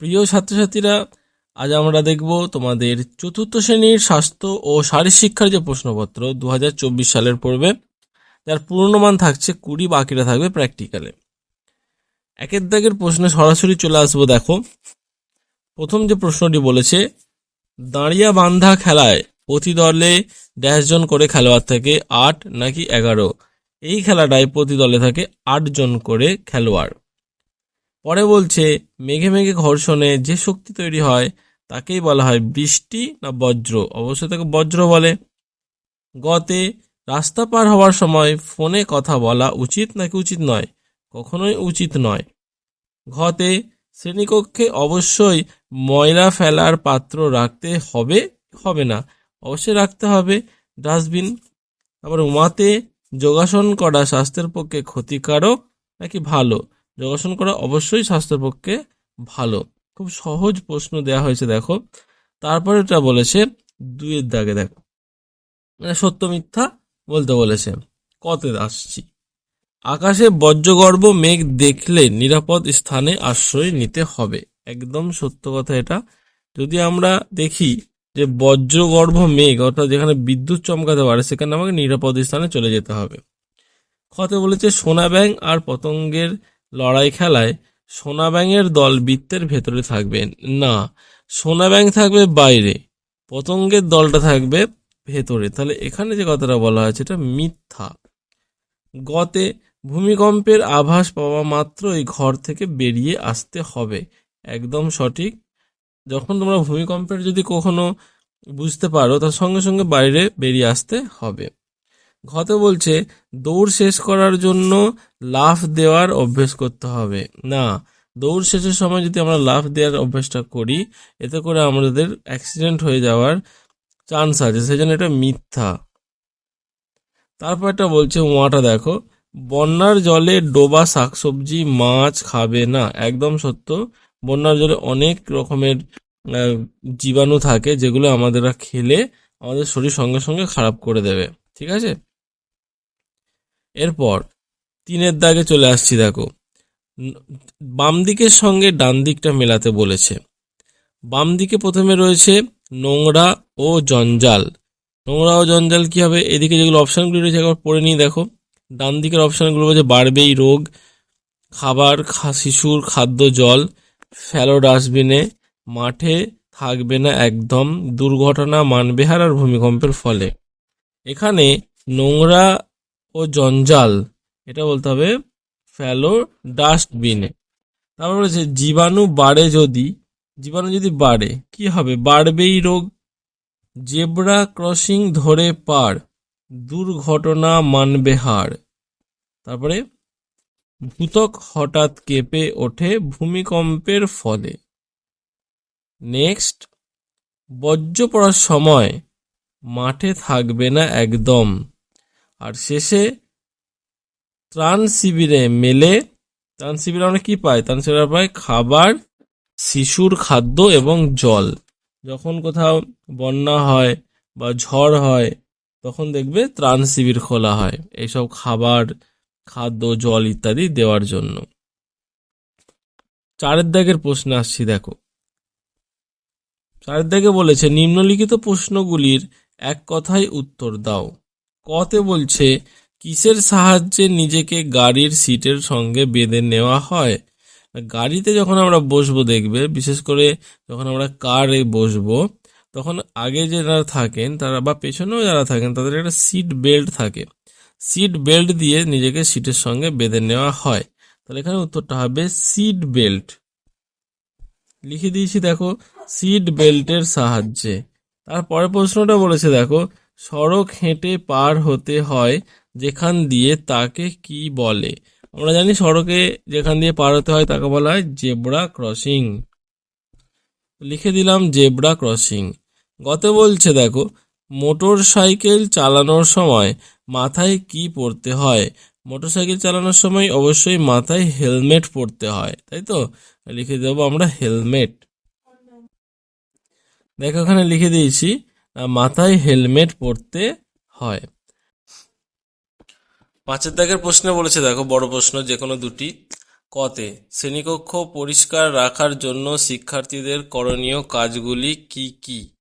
প্রিয় ছাত্রছাত্রীরা, আজ আমরা দেখব তোমাদের চতুর্থ শ্রেণির স্বাস্থ্য ও শারীর শিক্ষার যে প্রশ্নপত্র দু হাজার চব্বিশ সালের পড়বে যার পূর্ণমান থাকছে কুড়ি, বাকিটা থাকবে প্র্যাকটিক্যালে একের দাগের প্রশ্নে সরাসরি চলে আসব, দেখো। প্রথম যে প্রশ্নটি বলেছে, দাঁড়িয়া বান্ধা খেলায় প্রতি দলে জন করে খেলোয়াড় থাকে আট নাকি এগারো? এই খেলাটায় প্রতি দলে থাকে আট জন করে খেলোয়াড়। পরে বলছে, মেঘে মেঘে ঘর্ষণে যে শক্তি তৈরি হয়, তাকেই বলা হয় বৃষ্টি না বজ্র। অবশ্যই তাকে বজ্র বলে। গতে রাস্তা পার হওয়ার সময় ফোনে কথা বলা উচিত নাকি উচিত নয়? কখনোই উচিত নয়। ঘতে শ্রেণীকক্ষে অবশ্যই ময়লা ফেলার পাত্র রাখতে হবে হবে না। অবশ্যই রাখতে হবে। ডাস্টবিন তারপর উমাতে যোগাসন করা স্বাস্থ্যের পক্ষে ক্ষতিকারক নাকি ভালো? যোগাসন করা অবশ্যই স্বাস্থ্যের পক্ষে ভালো। খুব সহজ প্রশ্ন দেয়া হয়েছে, দেখো। তারপরে এটা বলেছে, দুইয়ের দাগে দেখো। মানে সত্য মিথ্যা বলতে বলেছে। কতে আসছি। আকাশে বজ্রগর্ভ মেঘ দেখলে নিরাপদ স্থানে আশ্রয় নিতে হবে। একদম সত্য কথা এটা। যদি আমরা দেখি যে বজ্রগর্ভ মেঘ, অর্থাৎ যেখানে বিদ্যুৎ চমকাতে পারে, সেখানে আমাকে নিরাপদ স্থানে চলে যেতে হবে। খতে বলেছে, সোনা ব্যাং আর পতঙ্গের লড়াই খেলায় সোনা ব্যাঙের দল বৃত্তের ভেতরে থাকবে। না সোনা ব্যাং থাকবে বাইরে, পতঙ্গের দলটা থাকবে ভেতরে। তাহলে এখানে যে কথাটা বলা হয়েছে, এটা মিথ্যা। গতে ভূমিকম্পের আভাস পাওয়া মাত্রই ঘর থেকে বেরিয়ে আসতে হবে। একদম সঠিক। যখন তোমরা ভূমিকম্পের যদি কখনো বুঝতে পারো, তার সঙ্গে সঙ্গে বাইরে বেরিয়ে আসতে হবে। ঘতে বলছে, দৌড় শেষ করার জন্য লাফ দেওয়ার অভ্যেস করতে হবে। না, দৌড় শেষের সময় যদি আমরা লাফ দেওয়ার অভ্যেসটা করি, এতে করে আমাদের অ্যাক্সিডেন্ট হয়ে যাওয়ার চান্স আছে। সেই জন্য এটা মিথ্যা। তারপর একটা বলছে, ওয়াটা দেখো, বন্যার জলে ডোবা শাকসবজি মাছ খাবে না। একদম সত্য, বন্যার জলে অনেক রকমের জীবাণু থাকে, যেগুলো আমাদের খেলে আমাদের শরীর সঙ্গে সঙ্গে খারাপ করে দেবে। ঠিক আছে? এরপর তিনের দাগে চলে আসছি, দেখো। বাম দিকের সঙ্গে ডান দিকটা মেলাতে বলেছে। বাম দিকে প্রথমে রয়েছে নোংরা ও জঞ্জাল। নোংরা ও জঞ্জাল কি হবে? এদিকে যেগুলো অপশানগুলি রয়েছে, একবার পড়ে নিয়ে দেখো। ডান দিকের অপশানগুলো বলছে, বাড়বেই রোগ, খাবার শিশুর খাদ্য জল, ফেলো ডাস্টবিনে, মাঠে থাকবে না একদম, দুর্ঘটনা মানবেহার আর ভূমিকম্পের ফলে। এখানে নোংরা ও জঞ্জাল। এটা বলতে হবে ফেলো ডাস্টবিনে। তারপর বলেছে, জীবাণু বাড়ে যদি, জীবাণু যদি বাড়ে, কি হবে? বাড়বেই রোগ। জেব্রা ক্রসিং ধরে পার, দুর্ঘটনা মানবে হার। তারপরে, ভূতক হঠাৎ কেঁপে ওঠে ভূমিকম্পের ফলে। নেক্সট, বজ্র পড়ার সময় মাঠে থাকবে না একদম। আর শেষে ত্রাণ শিবিরে মেলে, ত্রাণ শিবিরে আমরা কি পাই? ত্রাণ শিবিরে পাই খাবার, শিশুর খাদ্য এবং জল। যখন কোথাও বন্যা হয় বা ঝড় হয়, তখন দেখবে ত্রাণ শিবির খোলা হয় এইসব খাবার, খাদ্য, জল ইত্যাদি দেওয়ার জন্য। চারের দাগের প্রশ্ন আসছি, দেখো। চারের দাগে বলেছে, নিম্নলিখিত প্রশ্নগুলির এক কথায় উত্তর দাও। কতে বলছে, কিসের সাহায্যে নিজেকে গাড়ির সিটের সঙ্গে বেঁধে নেওয়া হয়? গাড়িতে যখন আমরা বসবো দেখবে, বিশেষ করে যখন আমরা কারে বসবো, তখন আগে যারা থাকেন তারা বা পেছনেও যারা থাকেন তাদের একটা সিট বেল্ট থাকে। সিট বেল্ট দিয়ে নিজেকে সিটের সঙ্গে বেঁধে নেওয়া হয়। তাহলে এখানে উত্তরটা হবে সিট বেল্ট। লিখে দিয়েছি, দেখো, সিট বেল্টের সাহায্যে। তারপরে প্রশ্নটা বলেছে, দেখো সড়ক হেঁটে পার হতে হয় যেখান দিয়ে তাকে কি বলে। আমরা জানি সড়কে যেখান দিয়ে পার হতে হয় তাকে বলা হয় জেব্রা ক্রসিং। লিখে দিলাম জেব্রা ক্রসিং। গত বলছে, দেখো মোটর সাইকেল চালানোর সময় মাথায় কি পরতে হয়? মোটর সাইকেল চালানোর সময় অবশ্যই মাথায় হেলমেট পরতে হয়, তাই তো? লিখে দেবো আমরা হেলমেট। দেখো, এখানে লিখে দিয়েছি মাথায় হেলমেট পরতে হয়। পাঁচের দাগের প্রশ্নে বলেছে, দেখো, বড় প্রশ্ন যে কোনো দুটি। কতে, শ্রেণীকক্ষ পরিষ্কার রাখার জন্য শিক্ষার্থীদের করণীয় কাজগুলি কি কি?